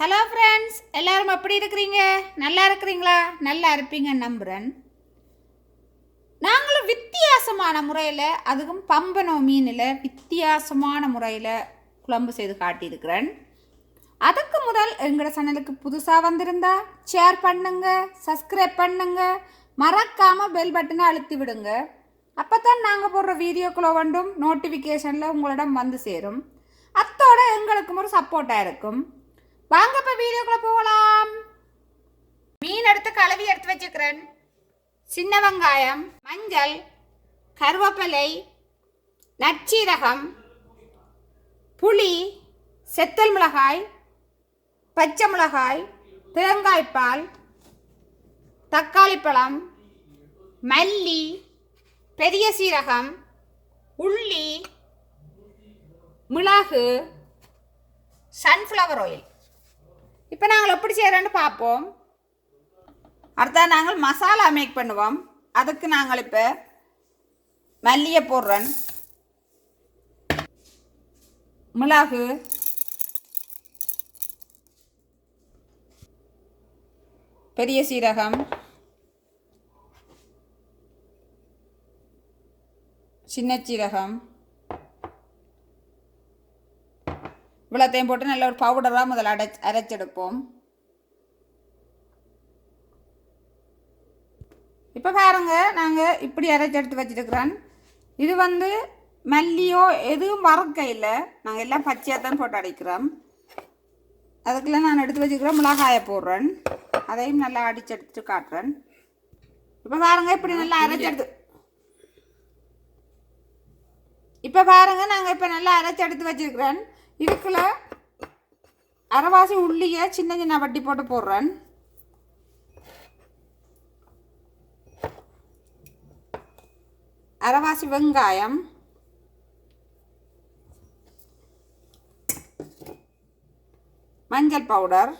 Hello friends எல்லாரும் எப்படி இருக்கிறீங்க? நல்லா இருக்கிறீங்களா? நல்லா இருப்பீங்க நம்புகிறேன் நாங்களும் வித்தியாசமான முறையில் அதுக்கும் பம்பனோ மீனில் வித்தியாசமான முறையில் குழம்பு செய்து காட்டியிருக்கிறேன். அதுக்கு முதல் எங்களோட சேனலுக்கு புதுசாக வந்திருந்தா ஷேர் பண்ணுங்க சப்ஸ்கிரைப் பண்ணுங்க மறக்காமல் பெல் பட்டனை அழுத்தி விடுங்க. அப்போ தான் நாங்கள் போடுற வீடியோக்குள்ள வந்தும் நோட்டிஃபிகேஷனில் உங்களிடம் வந்து சேரும். அத்தோட எங்களுக்கும் ஒரு சப்போர்ட்டாக இருக்கும். வாங்க இப்போ வீடியோக்குள்ள போகலாம். மீன் எடுத்து கழுவி எடுத்து வச்சுக்கிறேன் சின்ன வெங்காயம் மஞ்சள் கருவேப்பிலை நச்சீரகம் புளி செத்தல் மிளகாய் பச்சை மிளகாய் தேங்காய்ப்பால் தக்காளி பழம் மல்லி பெரிய சீரகம் உள்ளி மிளகு சன்ஃப்ளவர் ஆயில் இப்போ நாங்கள் எப்படி செய்கிறோன்னு பார்ப்போம். அடுத்தா நாங்கள் மசாலா மேக் பண்ணுவோம். அதுக்கு நாங்கள் இப்போ மல்லியை போடுறோம். மிளகு. பெரிய சீரகம். சின்ன சீரகம். இவ்வளோத்தையும் போட்டு நல்ல ஒரு பவுடராக முதல்ல அடை அரைச்செடுப்போம். இப்போ பாருங்க நாங்கள் இப்படி அரைச்செடுத்து வச்சுருக்கிறோம். இது வந்து மல்லியோ எதுவும் வறக்க இல்லை. நாங்கள் எல்லாம் பச்சையாக தான் போட்டு அடைக்கிறோம் அதுக்குள்ள நான் எடுத்து வச்சுக்கிறேன் மிளகாயை போடுறேன். அதையும் நல்லா அடிச்சு எடுத்துட்டு காட்டுறேன். இப்போ பாருங்க இப்படி நல்லா அரைச்செடுத்து. இப்போ பாருங்க நாங்கள் இப்போ நல்லா அரைச்சு எடுத்து வச்சிருக்கிறேன் இதுக்குள்ள அரைவாசி உள்ளியை சின்ன சின்ன வட்டி போட்டு போடுறேன். அரைவாசி வெங்காயம். மஞ்சள் பவுடர்.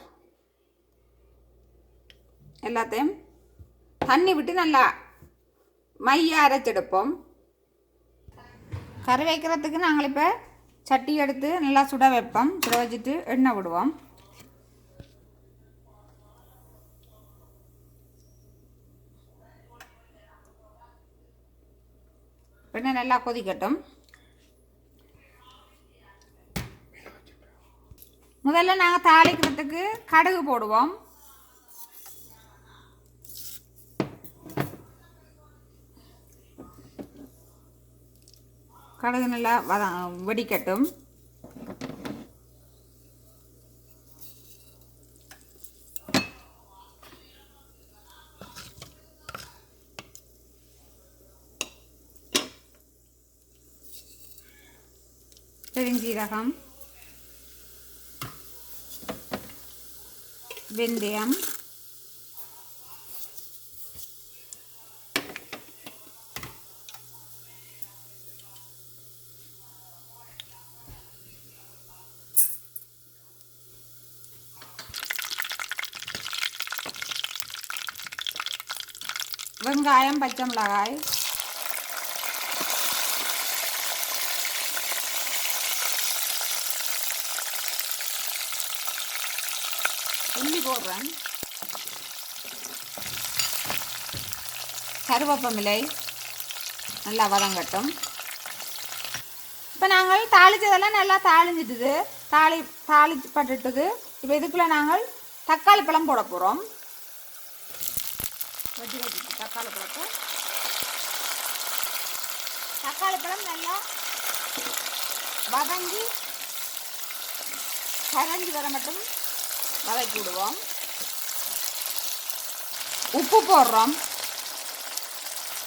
எல்லாத்தையும் தண்ணி விட்டு நல்லா மைய அரைச்செடுப்போம். கறி வைக்கிறதுக்கு நாங்கள் இப்போ சட்டி எடுத்து நல்லா சுட வைப்போம். சுட வச்சுட்டு எண்ணெய் விடுவோம் எண்ணெய் நல்லா கொதிக்கட்டும். முதல்ல நாங்கள் தாளிக்கிறதுக்கு கடுகு போடுவோம். கடுகு நல்லா வத வெடிக்கட்டும். பெருஞ்சீரகம் வெந்தயம். வெங்காயம் பச்சை மிளகாய். உள்ளி போடுறேன். கருவேப்பமிலை நல்லா வதங்கட்டும். இப்போ நாங்கள் தாளித்ததெல்லாம் நல்லா தாளிஞ்சிட்டுது. தாளி தாளிச்சு பட்டுட்டுது இப்போ இதுக்குள்ளே நாங்கள் தக்காளி பழம் போட போகிறோம் வச்சு வச்சு தக்காளி பழத்தை தக்காளி பழம் நல்லா வதங்கி கரைஞ்சி வர மட்டும் வதக்கி விடுவோம். உப்பு போடுறோம்.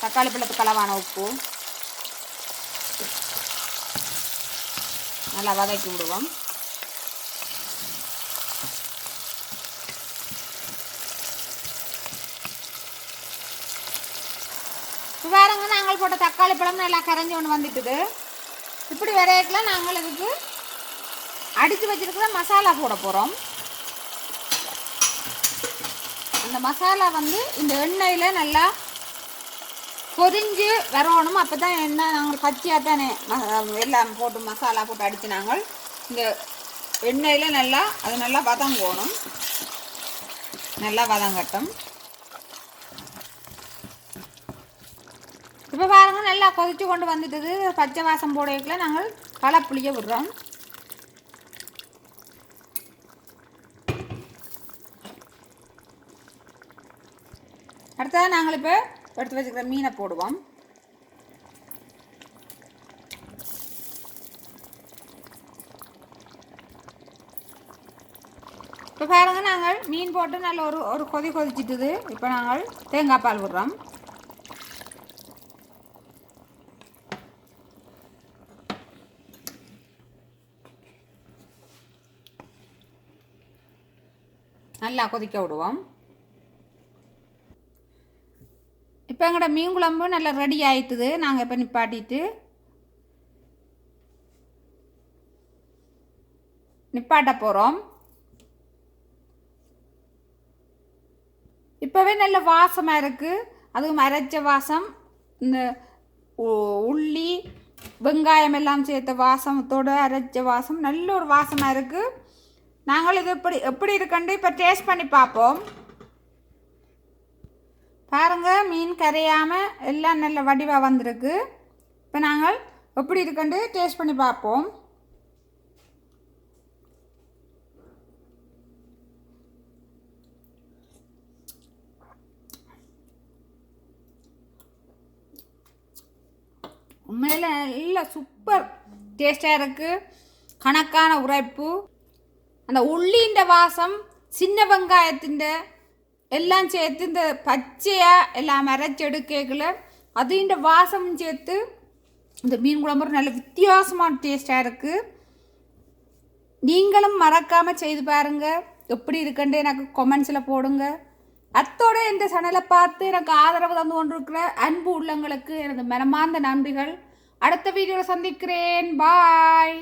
தக்காளி பழத்துக்கு அளவான உப்பு. நல்லா வதக்கி விடுவோம் இப்போ வேறங்க நாங்கள் போட்ட தக்காளி பழம் நல்லா கரைஞ்சி ஒன்று வந்துட்டுது. இப்படி வரையக்கில் நாங்கள் இதுக்கு அடித்து வச்சிருக்கிற மசாலா போட போகிறோம் அந்த மசாலா வந்து இந்த எண்ணெயில் நல்லா பொரிஞ்சு வரணும் அப்போ தான் எண்ணெய் நாங்கள் பச்சையாக தானே ம- எல்லாம் போட்டு மசாலா போட்டு அடித்து நாங்கள் இந்த எண்ணெயில் நல்லா அது நல்லா வதங்கணும் நல்லா வதங்கட்டும். இப்போ பாருங்கள் நல்லா கொதித்து கொண்டு வந்துட்டது. பச்சை வாசம் போடையக்குள்ள நாங்கள் களை புளிய விடுறோம். அடுத்ததாக நாங்கள் இப்போ எடுத்து வச்சுக்கிற மீனை போடுவோம். இப்போ பாருங்க நாங்கள் மீன் போட்டு நல்ல ஒரு ஒரு கொதி கொதிச்சிட்டுது. இப்போ நாங்கள் தேங்காய் பால் விடுறோம். நல்லா கொதிக்க விடுவோம். இப்போ எங்களோட மீன் குழம்பு நல்லா ரெடி ஆயிட்டுது. நாங்கள் இப்போ நிப்பாட்டிட்டு நிப்பாட்ட போகிறோம் இப்போவே நல்ல வாசமாக இருக்குது அதுவும் அரைச்ச வாசம் இந்த உள்ளி வெங்காயம் எல்லாம் சேர்த்த வாசத்தோடு அரைச்ச வாசம் நல்ல ஒரு வாசமாக இருக்குது நாங்கள் இது இப்படி எப்படி இருக்குன்னு இப்போ டேஸ்ட் பண்ணி பார்ப்போம். பாருங்கள் மீன் கரையாமல் எல்லாம் நல்ல வடிவாக வந்திருக்கு. இப்போ நாங்கள் எப்படி இருக்குன்னு டேஸ்ட் பண்ணி பார்ப்போம். உண்மையில் நல்ல சூப்பர் டேஸ்டாக இருக்குது கணக்கான உரைப்பு. அந்த உள்ளின்ற வாசம் சின்ன வெங்காயத்தின் எல்லாம் சேர்த்து இந்த பச்சையாக எல்லாம் அரைச்செடுக்கல அதுன்ற வாசமும் சேர்த்து இந்த மீன் குழம்பு நல்ல வித்தியாசமான டேஸ்ட்டாக இருக்குது நீங்களும் மறக்காமல் செய்து பாருங்கள் எப்படி இருக்குன்ட்டு எனக்கு கொமெண்ட்ஸில் போடுங்க. அத்தோட இந்த சேனலை பார்த்து எனக்கு ஆதரவு தந்து கொண்டிருக்கிற அன்பு உள்ளங்களுக்கு எனது மனமார்ந்த நன்றிகள். அடுத்த வீடியோவில் சந்திக்கிறேன். பாய்